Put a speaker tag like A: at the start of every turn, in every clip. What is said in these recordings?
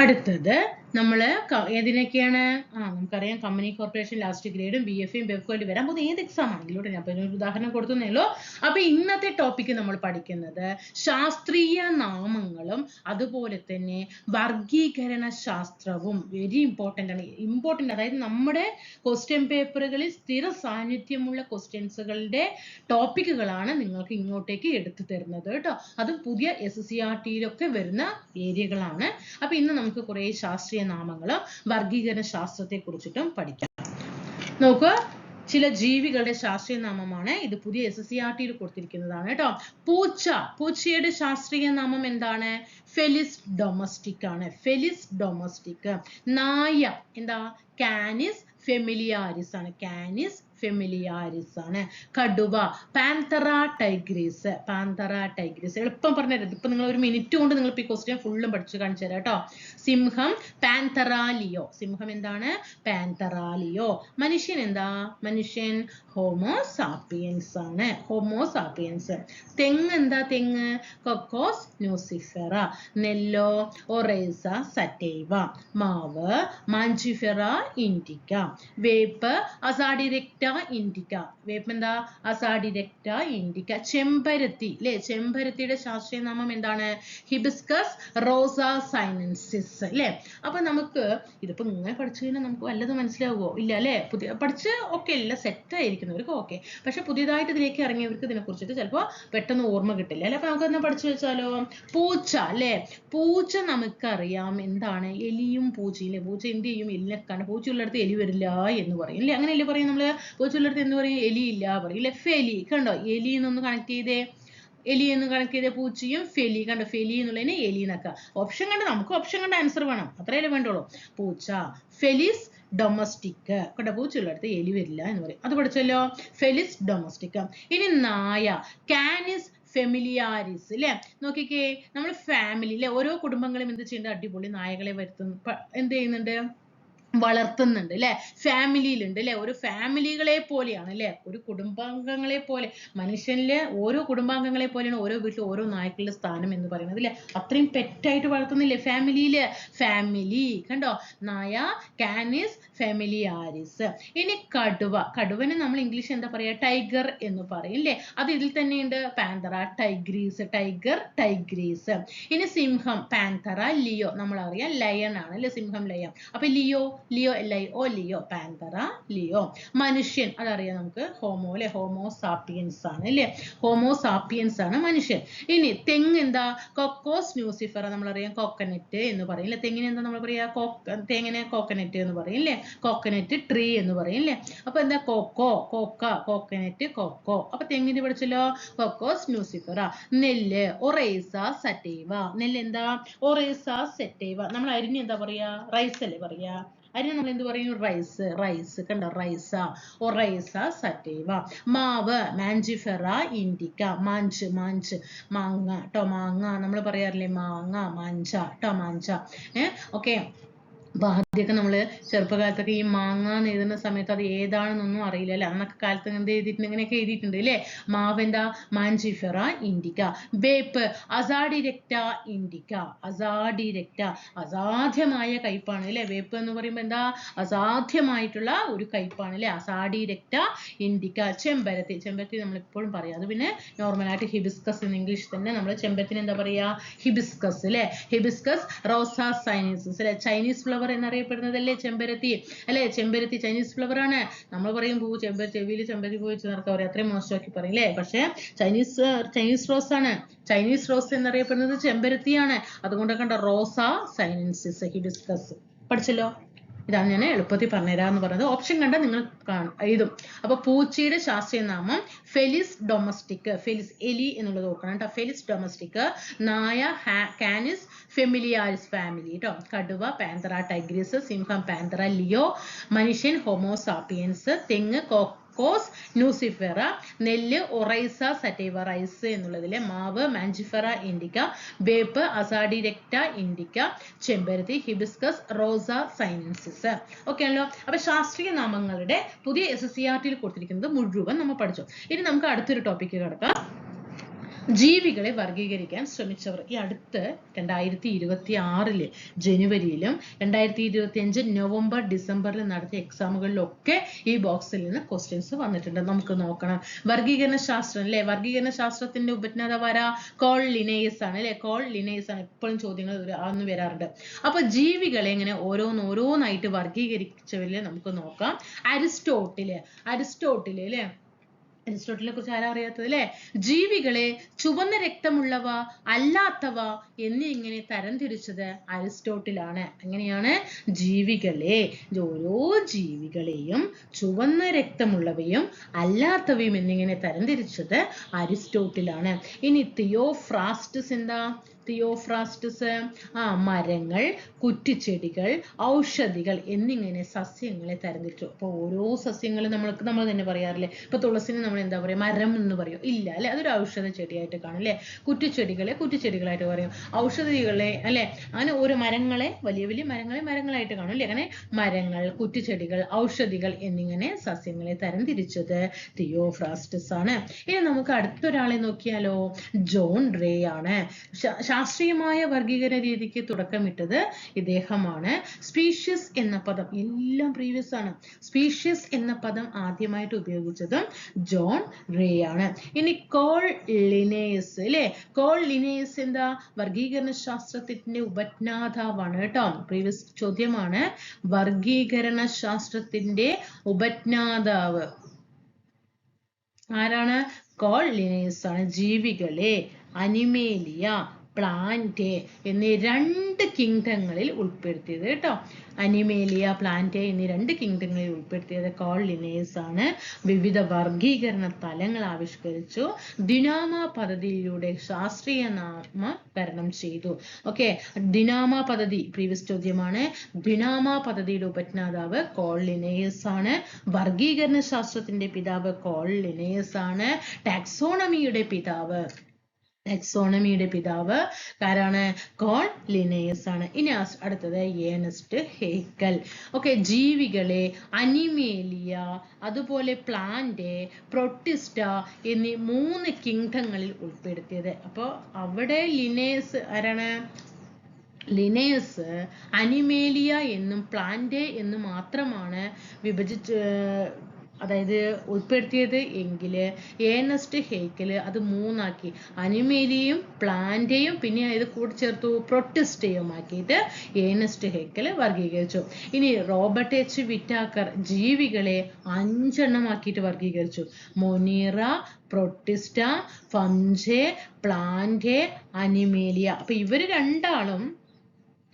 A: അടുത്തത് നമ്മൾ ഏതിനൊക്കെയാണ്? ആ നമുക്കറിയാം കമ്പനി കോർപ്പറേഷൻ ലാസ്റ്റ് ഗ്രേഡും ബി എഫ് എയും ബെഫ്കോയിൽ വരാൻ പോകുന്ന ഏത് എക്സാം ആണെങ്കിലും ഞാൻ ഒരു ഉദാഹരണം കൊടുത്തേ ഉള്ളൂ. അപ്പൊ ഇന്നത്തെ ടോപ്പിക്ക് നമ്മൾ പഠിക്കുന്നത് ശാസ്ത്രീയ നാമങ്ങളും അതുപോലെ തന്നെ വർഗീകരണ ശാസ്ത്രവും വെരി ഇമ്പോർട്ടന്റ് ആണ്. ഇമ്പോർട്ടന്റ് അതായത് നമ്മുടെ ക്വസ്റ്റ്യൻ പേപ്പറുകളിൽ സ്ഥിര സാന്നിധ്യമുള്ള ക്വസ്റ്റ്യൻസുകളുടെ ടോപ്പിക്കുകളാണ് നിങ്ങൾക്ക് ഇങ്ങോട്ടേക്ക് എടുത്തു തരുന്നത് കേട്ടോ. അതും പുതിയ എസ് സി ആർ ടിയിലൊക്കെ വരുന്ന ഏരിയകളാണ് അപ്പൊ ഇന്ന് നമുക്ക് കുറേ ശാസ്ത്രീയ നാമങ്ങളും വർഗീകരണ ശാസ്ത്രത്തെ കുറിച്ചിട്ടും പഠിക്കാം. നോക്കുക ചില ജീവികളുടെ ശാസ്ത്രീയ നാമമാണ് ഇത് പുതിയ എസ് എസ് സി ആർ ടിയിൽ കൊടുത്തിരിക്കുന്നതാണ് കേട്ടോ. പൂച്ച പൂച്ചയുടെ ശാസ്ത്രീയ നാമം എന്താണ്? ഫെലിസ് ഡൊമസ്റ്റിക് ആണ്. ഫെലിസ് ഡൊമസ്റ്റിക് നായ എന്താ? കാനിസ് ഫെമിലിയാരിസ് ആണ്. കാനിസ് ഫെമിലിയാരിസ് ആണ് കടുവ പാന്തറ ടൈഗ്രീസ് പാന്തറ ടൈഗ്രീസ് എളുപ്പം പറഞ്ഞുതരാം. ഇപ്പൊ നിങ്ങൾ ഒരു മിനിറ്റ് കൊണ്ട് നിങ്ങൾ ഈ ക്വസ്റ്റ്യൻ ഫുള്ളും പഠിച്ചു കാണിച്ചു തരാം കേട്ടോ. സിംഹം പാന്തറാലിയോ സിംഹം എന്താണ്? പാന്തറാലിയോ മനുഷ്യൻ എന്താ? മനുഷ്യൻ ഹോമോസാപ്പിയൻസ് ആണ്. ഹോമോസാപ്പിയൻസ് തെങ്ങ് എന്താ തെങ്ങ്? കൊക്കോസ് ന്യൂസിഫെറ നെല്ലോ ഒറേസ സറ്റൈവ മാവ് മാഞ്ചിഫെറ ഇൻഡിക്ക വേപ്പ് അസാഡിരക്റ്റ ഇൻഡിക്ക വേപ്പ് എന്താ അസാഡിരക്റ്റ ഇൻഡിക്ക ചെമ്പരത്തി അല്ലെ ചെമ്പരത്തിയുടെ ശാസ്ത്രീയ നാമം എന്താണ്? ഹിബിസ്കസ് റോസാ സൈനൻസിസ് അല്ലെ അപ്പൊ നമുക്ക് ഇതിപ്പോ ഇങ്ങനെ പഠിച്ചു കഴിഞ്ഞാൽ നമുക്ക് വല്ലതും മനസ്സിലാവുമോ ഇല്ല അല്ലെ പുതിയ പഠിച്ച് ഓക്കെ എല്ലാം സെറ്റ് ആയിരിക്കുന്നവർക്ക് ഓക്കെ പക്ഷെ പുതിയതായിട്ട് ഇതിലേക്ക് ഇറങ്ങിയവർക്ക് ഇതിനെ കുറിച്ചിട്ട് ചിലപ്പോൾ പെട്ടെന്ന് ഓർമ്മ കിട്ടില്ല അല്ലെ അപ്പൊ നമുക്ക് എന്നാ പഠിച്ചു വെച്ചാലോ? പൂച്ച അല്ലെ പൂച്ച നമുക്കറിയാം എന്താണ്? എലിയും പൂച്ചയും അല്ലെ പൂച്ച എന്ത് ചെയ്യും? എലിനെ കണ്ട് പൂച്ചയുള്ളിടത്ത് എലി വരില്ല എന്ന് പറയും അല്ലെ അങ്ങനെയല്ലേ പറയും നമ്മൾ? പൂച്ചയുള്ളിടത്ത് എന്ന് പറയും? ഇല്ല പറയും. അല്ലെ ഫെലി. കണ്ടോ? എലി എന്നൊന്ന് കണക്ട് ചെയ്തേ. എലി എന്ന് കണക്ട് ചെയ്ത പൂച്ചയും ഫെലി. കണ്ടോ? ഫെലി എന്നുള്ളതിനെ എലി എന്നൊക്കെ. ഓപ്ഷൻ കണ്ട് നമുക്ക് ഓപ്ഷൻ കണ്ട ആൻസർ വേണം. അത്രയല്ലേ വേണ്ടുള്ളൂ. പൂച്ച. ഫെലിസ് ഡൊമസ്റ്റിക് കണ്ടോ? പൂച്ചയുള്ളിടത്ത് എലി വരില്ല എന്ന് പറയും. അത് പഠിച്ചല്ലോ? ഫെലിസ് ഡൊമസ്റ്റിക് ഇനി നായ. കാനിസ് ഫെമിലിയാരിസ് അല്ലേ നോക്കിക്കേ. നമ്മൾ ഫാമിലി അല്ലെ ഓരോ കുടുംബങ്ങളും എന്ത് ചെയ്യുന്നുണ്ട്? അടിപൊളി നായകളെ വരുത്തുന്നു. എന്ത് ചെയ്യുന്നുണ്ട്? വളർത്തുന്നുണ്ട് അല്ലെ ഫാമിലിയിലുണ്ട് അല്ലെ ഒരു ഫാമിലികളെ പോലെയാണ് അല്ലെ ഒരു കുടുംബാംഗങ്ങളെ പോലെ. മനുഷ്യനിലെ ഓരോ കുടുംബാംഗങ്ങളെ പോലെയാണ് ഓരോ വീട്ടിൽ ഓരോ നായ്ക്കളുടെ സ്ഥാനം എന്ന് പറയുന്നത് അല്ലെ അത്രയും പെറ്റായിട്ട് വളർത്തുന്നില്ലേ ഫാമിലിയിൽ? ഫാമിലി. കണ്ടോ? നായ കാനിസ് ഫെമിലിയാരിസ് ഇനി കടുവ. കടുവനെ നമ്മൾ ഇംഗ്ലീഷ് എന്താ പറയാ? ടൈഗർ എന്ന് പറയും അല്ലെ അത് ഇതിൽ തന്നെയുണ്ട്. Panthera tigris tiger tigris. ഇനി സിംഹം. Panthera leo. നമ്മൾ അറിയാം ലയൺ ആണ് അല്ലെ സിംഹം ലയൺ അപ്പൊ leo leo L I O leo Panthera leo മനുഷ്യൻ. അതറിയാം നമുക്ക്. ഹോമോ അല്ലെ ഹോമോ സാപ്പിയൻസ് ആണ് അല്ലെ? ഹോമോ സാപ്പിയൻസ് ആണ് മനുഷ്യൻ. ഇനി തെങ്ങ് എന്താ കൊക്കോസ് ന്യൂസിഫറ നമ്മളറിയാം. കോക്കനറ്റ് എന്ന് പറയും അല്ലെ? തെങ്ങിന് എന്താ നമ്മൾ പറയാ? കോക്ക തേങ്ങിനെ കോക്കനറ്റ് എന്ന് പറയും അല്ലെ? കോക്കനറ്റ് ട്രീ എന്ന് പറയും അല്ലെ? അപ്പൊ എന്താ? കൊക്കോ കോക്ക കോക്കനറ്റ് കൊക്കോ അപ്പൊ തെങ്ങിന് പഠിച്ചല്ലോ? കൊക്കോസ് ന്യൂസിഫറ നെല്ല് ഒറേസ സറ്റേവ നെല്ല് എന്താ? ഒറേസ സെറ്റേവ നമ്മൾ അരിഞ്ഞ് എന്താ പറയാ? റൈസ് അല്ലേ പറയാ? അതിന് നമ്മൾ എന്ത് പറയും? റൈസ് റൈസ് കണ്ടോ? റൈസ ഒറൈസ സറ്റേവ മാവ് മാഞ്ചിഫെറ ഇൻഡിക്ക മാഞ്ച് മാഞ്ച് മാങ്ങ ട്ടോ മാങ്ങ. നമ്മൾ പറയാറില്ലേ? മാങ്ങ മാഞ്ച ട്ടോ മാഞ്ച ഏ? ഓക്കെ ആദ്യമൊക്കെ നമ്മൾ ചെറുപ്പകാലത്തൊക്കെ ഈ മാങ്ങ എഴുതുന്ന സമയത്ത് അത് ഏതാണെന്നൊന്നും അറിയില്ല അല്ലെ? അന്നൊക്കെ കാലത്ത് എന്ത് എഴുതിയിട്ടുണ്ട്? ഇങ്ങനെയൊക്കെ എഴുതിയിട്ടുണ്ട് അല്ലേ മാവെന്ത മാഞ്ചിഫെറ ഇൻഡിക്ക. വേപ്പ് അസാഡിരക്റ്റ ഇൻഡിക്ക. അസാഡിരക്റ്റ അസാധ്യമായ കയ്പാണ് അല്ലെ വേപ്പ് എന്ന് പറയുമ്പോൾ എന്താ? അസാധ്യമായിട്ടുള്ള ഒരു കയ്പാണ് അല്ലെ അസാഡിരക്റ്റ ഇൻഡിക്ക. ചെമ്പരത്തി. ചെമ്പരത്തി നമ്മൾ എപ്പോഴും പറയാം. അത് പിന്നെ നോർമലായിട്ട് ഹിബിസ്കസ് എന്ന് ഇംഗ്ലീഷ് തന്നെ നമ്മൾ ചെമ്പരത്തിന് എന്താ പറയാ? ഹിബിസ്കസ് അല്ലെ ഹിബിസ്കസ് റോസാ സൈനീസസ് അല്ലെ ചൈനീസ് ഫ്ലവർ എന്നറിയപ്പെടുന്നതല്ലേ ചെമ്പരത്തി? അല്ലെ? ചെമ്പരത്തി ചൈനീസ് ഫ്ലവർ ആണ്. നമ്മൾ പറയും പൂ ചെമ്പര ചെവിയിൽ ചെമ്പരത്തി പൂ വെച്ച് നടക്കാൻ പറയും. അത്രയും മോശമാക്കി പറയും അല്ലേ? പക്ഷേ ചൈനീസ് ചൈനീസ് റോസ് ആണ്. ചൈനീസ് റോസ് എന്നറിയപ്പെടുന്നത് ചെമ്പരത്തിയാണ്. അതുകൊണ്ട് കണ്ട റോസ സൈനൻസിസ് ഹിബിസ്കസ് പഠിച്ചല്ലോ? ഇതാണ് ഞാൻ എളുപ്പത്തിൽ പറഞ്ഞുതരാന്ന് പറഞ്ഞത് ഓപ്ഷൻ കണ്ട നിങ്ങൾ കാണും. എഴുതും അപ്പൊ പൂച്ചയുടെ ശാസ്ത്രീയ നാമം ഫെലിസ് ഡൊമസ്റ്റിക് ഫെലിസ് എലി എന്നുള്ളത് ഓർക്കണം കേട്ടോ. ഫെലിസ് ഡൊമസ്റ്റിക് നായ കാനിസ് ഫെമിലിയാരിസ് ഫാമിലി കേട്ടോ കടുവ പാന്തറ ടൈഗ്രിസ് സിംഹം പാന്തറ ലിയോ മനുഷ്യൻ ഹോമോസാപ്പിയൻസ് തെങ്ങ് കോക്കോസ് ന്യൂസിഫെറ നെല്ല് ഒറൈസ സറ്റൈവ റൈസ് എന്നുള്ളതിലെ മാവ് മാഞ്ചിഫെറ ഇൻഡിക്ക വേപ്പ് അസാഡിരക്റ്റ ഇൻഡിക്ക ചെമ്പരത്തി ഹിബിസ്കസ് റോസ സൈനൻസിസ്. ഓക്കെ ആണല്ലോ? അപ്പൊ ശാസ്ത്രീയ നാമങ്ങളുടെ പുതിയ എസ് എസ് സി ആർ ടിയിൽ കൊടുത്തിരിക്കുന്നത് മുഴുവൻ നമ്മൾ പഠിച്ചു. ഇനി നമുക്ക് അടുത്തൊരു ടോപ്പിക്ക് കിടക്കാം. ജീവികളെ വർഗീകരിക്കാൻ ശ്രമിച്ചവർ. ഈ അടുത്ത് രണ്ടായിരത്തി ഇരുപത്തി ആറിൽ ജനുവരിയിലും രണ്ടായിരത്തി ഇരുപത്തി അഞ്ച് നവംബർ ഡിസംബറിൽ നടത്തിയ എക്സാമുകളിലൊക്കെ ഈ ബോക്സിൽ നിന്ന് ക്വസ്റ്റ്യൻസ് വന്നിട്ടുണ്ട്. നമുക്ക് നോക്കണം. വർഗീകരണ ശാസ്ത്രം അല്ലെ? വർഗീകരണ ശാസ്ത്രത്തിന്റെ ഉപജ്ഞാതാവാര കോൾ ലിനേയസ് ആണ് അല്ലെ? കോൾ ലിനേയസ് ആണ് എപ്പോഴും ചോദ്യങ്ങൾ അന്ന് വരാറുണ്ട്. അപ്പൊ ജീവികളെ ഇങ്ങനെ ഓരോന്നോരോന്നായിട്ട് വർഗീകരിച്ചവരിൽ നമുക്ക് നോക്കാം. അരിസ്റ്റോട്ടിൽ. അരിസ്റ്റോട്ടിൽ അല്ലെ? അരിസ്റ്റോട്ടിലിനെ കുറിച്ച് ആരാ അറിയാത്തത് അല്ലെ ജീവികളെ ചുവന്ന രക്തമുള്ളവ അല്ലാത്തവ എന്നിങ്ങനെ തരംതിരിച്ചത് അരിസ്റ്റോട്ടിലാണ്. അങ്ങനെയാണ് ജീവികളെ. ഓരോ ജീവികളെയും ചുവന്ന രക്തമുള്ളവയും അല്ലാത്തവയും എന്നിങ്ങനെ തരംതിരിച്ചത് അരിസ്റ്റോട്ടിലാണ്. ഇനി തിയോഫ്രാസ്റ്റസ് എന്താ? തിയോഫ്രാസ്റ്റസ് ആ മരങ്ങൾ കുറ്റിച്ചെടികൾ ഔഷധികൾ എന്നിങ്ങനെ സസ്യങ്ങളെ തരംതിരിച്ചു. അപ്പൊ ഓരോ സസ്യങ്ങളും നമ്മൾക്ക് നമ്മൾ തന്നെ പറയാറില്ലേ? ഇപ്പൊ തുളസിനെ നമ്മൾ എന്താ പറയാ? മരം എന്ന് പറയും. ഇല്ല അല്ലെ? അതൊരു ഔഷധ ചെടിയായിട്ട് കാണും അല്ലെ? കുറ്റിച്ചെടികളെ കുറ്റിച്ചെടികളായിട്ട് പറയും. ഔഷധികളെ അല്ലെ? അങ്ങനെ ഓരോ മരങ്ങളെ വലിയ വലിയ മരങ്ങളെ മരങ്ങളായിട്ട് കാണും അല്ലെ? അങ്ങനെ മരങ്ങൾ കുറ്റിച്ചെടികൾ ഔഷധികൾ എന്നിങ്ങനെ സസ്യങ്ങളെ തരംതിരിച്ചത് തിയോഫ്രാസ്റ്റസ് ആണ്. ഇനി നമുക്ക് അടുത്തൊരാളെ നോക്കിയാലോ? ജോൺ റേ ആണ്. ശാസ്ത്രീയമായ വർഗീകരണ രീതിക്ക് തുടക്കമിട്ടത് ഇദ്ദേഹമാണ്. സ്പീഷ്യസ് എന്ന പദം എല്ലാം പ്രീവിയസ് ആണ്. സ്പീഷ്യസ് എന്ന പദം ആദ്യമായിട്ട് ഉപയോഗിച്ചതും ജോൺ റേ ആണ് ഇനി കോൾ ലിനേസ് അല്ലെ? കോൾ ലിനേസ് എന്താ? വർഗീകരണ ശാസ്ത്രത്തിന്റെ ഉപജ്ഞാതാവാണ് കേട്ടോ. പ്രീവിയസ് ചോദ്യമാണ്. വർഗീകരണ ശാസ്ത്രത്തിന്റെ ഉപജ്ഞാതാവ്. ആരാണ്? കോൾ ലിനേസ് ആണ് ജീവികളെ അനിമേലിയ. പ്ലാന്റ് എന്നീ രണ്ട് കിങ്ഡങ്ങളിൽ ഉൾപ്പെടുത്തിയത് കേട്ടോ. അനിമേലിയ പ്ലാന്റ് എന്നീ രണ്ട് കിങ്ഡങ്ങളിൽ ഉൾപ്പെടുത്തിയത് കോൾ ലിനേഴ്സ് ആണ്. വിവിധ വർഗീകരണ തലങ്ങൾ ആവിഷ്കരിച്ചു. ദിനാമ പദ്ധതിയിലൂടെ ശാസ്ത്രീയ നാമകരണം ചെയ്തു. ഓക്കെ ദിനാമ പദ്ധതി പ്രീവിയസ് ചോദ്യമാണ്. ദിനാമ പദ്ധതിയുടെ ഉപജ്ഞാതാവ് കോൾ ലിനേഴ്സ് ആണ്. വർഗീകരണ ശാസ്ത്രത്തിന്റെ പിതാവ് കോൾ ലിനേഴ്സ് ആണ് ടാക്സോണമിയുടെ പിതാവ് ടാക്സോണമിയുടെ പിതാവ് ആരാണ്? കോൾ ലിനേയസ് ആണ്. ഇനി അടുത്തത് ഏനസ്റ്റ് ഹേക്കൽ ഓക്കെ ജീവികളെ അനിമേലിയ അതുപോലെ പ്ലാന്റ് പ്രൊട്ടിസ്റ്റ എന്നീ മൂന്ന് കിങ്ഡങ്ങളിൽ ഉൾപ്പെടുത്തിയത്. അപ്പോൾ അവിടെ ലിനേയസ് ആരാണ്? ലിനേയസ് അനിമേലിയ എന്നും പ്ലാന്റ് എന്നും മാത്രമാണ് വിഭജിച്ച് അതായത് ഉൾപ്പെടുത്തിയത് എങ്കിൽ ഏണസ്റ്റ് ഹേക്കൽ അത് മൂന്നാക്കി. അനിമേലിയും പ്ലാന്റെയും പിന്നെ ഇത് കൂടി ചേർത്തു പ്രൊട്ടിസ്റ്റയും ആക്കിയിട്ട് ഏണസ്റ്റ് ഹേക്കൽ വർഗീകരിച്ചു ഇനി റോബർട്ട് എച്ച് വിറ്റാക്കർ ജീവികളെ അഞ്ചെണ്ണം ആക്കിയിട്ട് വർഗീകരിച്ചു മൊനീറ പ്രൊട്ടിസ്റ്റ ഫംജെ പ്ലാന്റ് അനിമേലിയ. അപ്പൊ ഇവർ രണ്ടാളും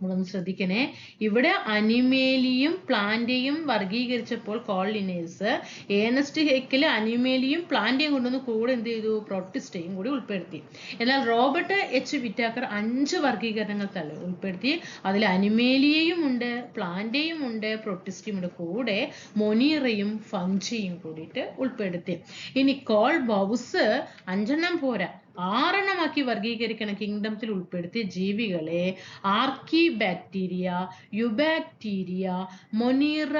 A: നമ്മളൊന്ന് ശ്രദ്ധിക്കണേ. ഇവിടെ അനിമേലിയും പ്ലാന്റേയും വർഗീകരിച്ചപ്പോൾ കോളിനേഴ്സ് ഏനസ്റ്റ് ഹെക്കിൽ അനിമേലിയും പ്ലാന്റെയും കൊണ്ടുവന്ന് കൂടെ എന്ത് ചെയ്തു? പ്രോട്ടിസ്റ്റേയും കൂടി ഉൾപ്പെടുത്തി. എന്നാൽ റോബർട്ട് എച്ച് വിറ്റാക്കർ അഞ്ച് വർഗീകരണങ്ങൾ തള്ളി ഉൾപ്പെടുത്തി. അതിൽ അനിമേലിയയും ഉണ്ട് പ്ലാന്റേയും ഉണ്ട് പ്രൊട്ടിസ്റ്റയും ഉണ്ട്. കൂടെ മൊനീറയും ഫംജിയും കൂടിയിട്ട് ഉൾപ്പെടുത്തി. ഇനി കോൾ ബൗസ് അഞ്ചെണ്ണം പോരാ. ആറെണ്ണമാക്കി വർഗീകരിക്കണം കിങ്ഡംസിൽ ഉൾപ്പെടുത്തിയ ജീവികളെ archaebacteria Eubacteria Monera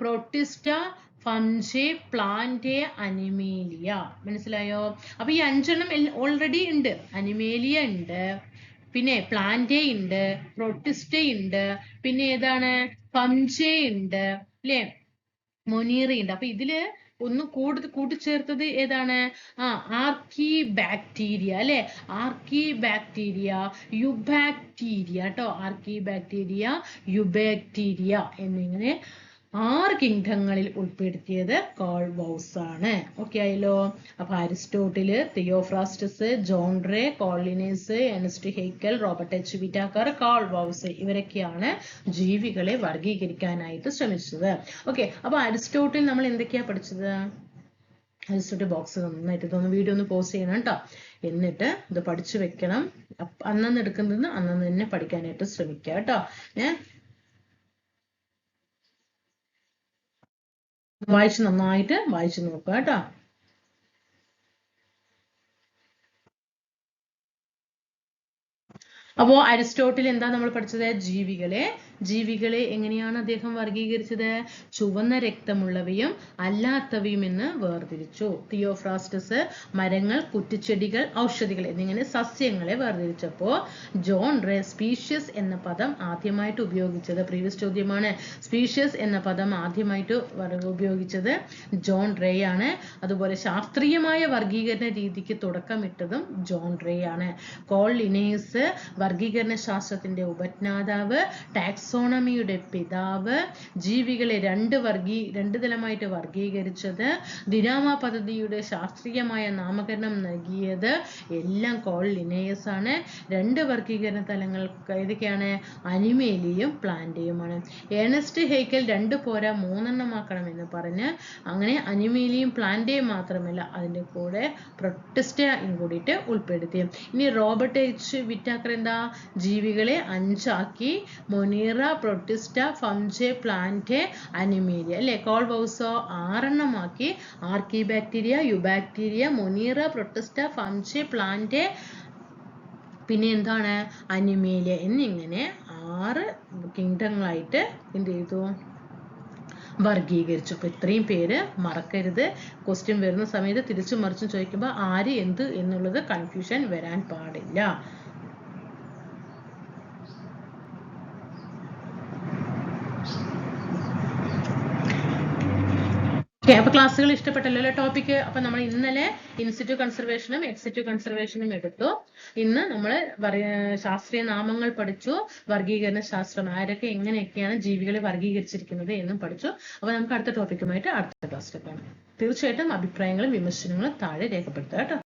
A: Protista Fungi plant Animalia. മനസ്സിലായോ? അപ്പൊ ഈ അഞ്ചെണ്ണം ഓൾറെഡി ഉണ്ട്. അനിമേലിയ ഉണ്ട് പിന്നെ പ്ലാന്റ് ഉണ്ട് പ്രോട്ടിസ്റ്റ ഉണ്ട് പിന്നെ ഏതാണ്? ഫംജെ ഉണ്ട് അല്ലേ? മൊനീറ ഉണ്ട്. അപ്പൊ ഇതിൽ ഒന്ന് കൂടുതൽ കൂട്ടിച്ചേർത്തത് ഏതാണ്? ആ ആർക്കി ബാക്ടീരിയ അല്ലെ? ആർക്കി ബാക്ടീരിയ യുബാക്ടീരിയ കേട്ടോ. ആർക്കി ബാക്ടീരിയ യുബാക്ടീരിയ എന്നിങ്ങനെ ആറ് കിങ്ഡങ്ങളിൽ ഉൾപ്പെടുത്തിയത് കോൾ ബൗസ് ആണ് ഓക്കെ ആയല്ലോ. അപ്പൊ Aristotle Theophrastus John Ray Carl Linnaeus Ernst Haeckel Robert H Whittaker Carl Woese ഇവരൊക്കെയാണ് ജീവികളെ വർഗീകരിക്കാനായിട്ട് ശ്രമിച്ചത്. ഓക്കെ അപ്പൊ അരിസ്റ്റോട്ടിൽ നമ്മൾ എന്തൊക്കെയാ പഠിച്ചത്? അരിസ്റ്റോട്ടിൽ ബോക്സ് നന്നായിട്ട് ഇതൊന്ന് വീഡിയോ ഒന്ന് പോസ്റ്റ് ചെയ്യണം കേട്ടോ എന്നിട്ട് ഇത് പഠിച്ചു വെക്കണം. അന്നന്ന് എടുക്കുന്നത് അന്നന്ന് തന്നെ പഠിക്കാനായിട്ട് ശ്രമിക്കുക കേട്ടോ ഏഹ് വായിച്ച് നന്നായിട്ട് വായിച്ചു നോക്കുക കേട്ടോ. അപ്പോ അരിസ്റ്റോട്ടിൽ എന്താ നമ്മൾ പഠിച്ചത്? ജീവികളെ ജീവികളെ എങ്ങനെയാണ് അദ്ദേഹം വർഗീകരിച്ചത്? ചുവന്ന രക്തമുള്ളവയും അല്ലാത്തവയും എന്ന് വേർതിരിച്ചു. തിയോഫ്രാസ്റ്റസ് മരങ്ങൾ കുറ്റിച്ചെടികൾ ഔഷധികൾ എന്നിങ്ങനെ സസ്യങ്ങളെ വേർതിരിച്ചപ്പോൾ ജോൺ റേ സ്പീഷ്യസ് എന്ന പദം ആദ്യമായിട്ട് ഉപയോഗിച്ചത് പ്രീവിയസ് ചോദ്യമാണ്. സ്പീഷ്യസ് എന്ന പദം ആദ്യമായിട്ട് ഉപയോഗിച്ചത് ജോൺ റേ ആണ് അതുപോലെ ശാസ്ത്രീയമായ വർഗീകരണ രീതിക്ക് തുടക്കമിട്ടതും ജോൺ റേ ആണ് കോൾ ലിനേസ് വർഗീകരണ ശാസ്ത്രത്തിന്റെ ഉപജ്ഞാതാവ് ടാക്സോണമിയുടെ പിതാവ് ജീവികളെ രണ്ട് വർഗീ രണ്ട് തലമായിട്ട് വർഗീകരിച്ചത് ദിനാമ പദ്ധതിയുടെ ശാസ്ത്രീയമായ നാമകരണം നൽകിയത് എല്ലാം കോൾ ലിനേയസ് ആണ് രണ്ട് വർഗീകരണ തലങ്ങൾ ഏതൊക്കെയാണ് അനിമേലിയും പ്ലാന്റേയുമാണ്. ഏണസ്റ്റ് ഹേക്കൽ രണ്ട് പോരാ മൂന്നെണ്ണമാക്കണം എന്ന് പറഞ്ഞ് അങ്ങനെ അനിമേലിയും പ്ലാന്റേയും മാത്രമല്ല അതിന്റെ കൂടെ പ്രൊട്ടിസ്റ്റയും കൂടിയിട്ട് ഉൾപ്പെടുത്തി. ഇനി റോബർട്ട് എച്ച്. വിറ്റാക്കർ എന്താ? ജീവികളെ അഞ്ചാക്കി മൊനീറ പ്രൊട്ടിസ്റ്റ ഫംജെ പ്ലാന്റ് അനിമേലിയ അല്ലെ? കോൾ ബൗസോ ആറെണ്ണമാക്കി. Archaebacteria യുബാക്ടീരിയ Monera Protista ഫംജെ plant പിന്നെ എന്താണ്? അനിമേലിയ എന്നിങ്ങനെ ആറ് കിങ്ഡങ്ങളായിട്ട് എന്ത് ചെയ്തു? വർഗീകരിച്ചു അപ്പൊ ഇത്രയും പേര് മറക്കരുത്. ക്വസ്റ്റ്യൻ വരുന്ന സമയത്ത് തിരിച്ചു മറിച്ചും ചോദിക്കുമ്പോൾ ആര് എന്ത് എന്നുള്ളത് കൺഫ്യൂഷൻ വരാൻ പാടില്ല. ഓക്കെ അപ്പൊ ക്ലാസ്സുകൾ ഇഷ്ടപ്പെട്ടല്ലോ ടോപ്പിക് അപ്പൊ നമ്മൾ ഇന്നലെ ഇൻസ്റ്റിറ്റ്യൂട്ട് കൺസർവേഷനും എക്സിറ്റ്യൂട്ട് കൺസർവേഷനും എടുത്തു. ഇന്ന് നമ്മൾ ശാസ്ത്രീയ നാമങ്ങൾ പഠിച്ചു. വർഗീകരണ ശാസ്ത്രം ആരൊക്കെ എങ്ങനെയൊക്കെയാണ് ജീവികളെ വർഗീകരിച്ചിരിക്കുന്നത് എന്നും പഠിച്ചു. അപ്പൊ നമുക്ക് അടുത്ത ടോപ്പിക്കുമായിട്ട് അടുത്ത ക്ലാസ്സിൽ കാണാം തീർച്ചയായിട്ടും അഭിപ്രായങ്ങളും വിമർശനങ്ങളും താഴെ രേഖപ്പെടുത്തുക കേട്ടോ.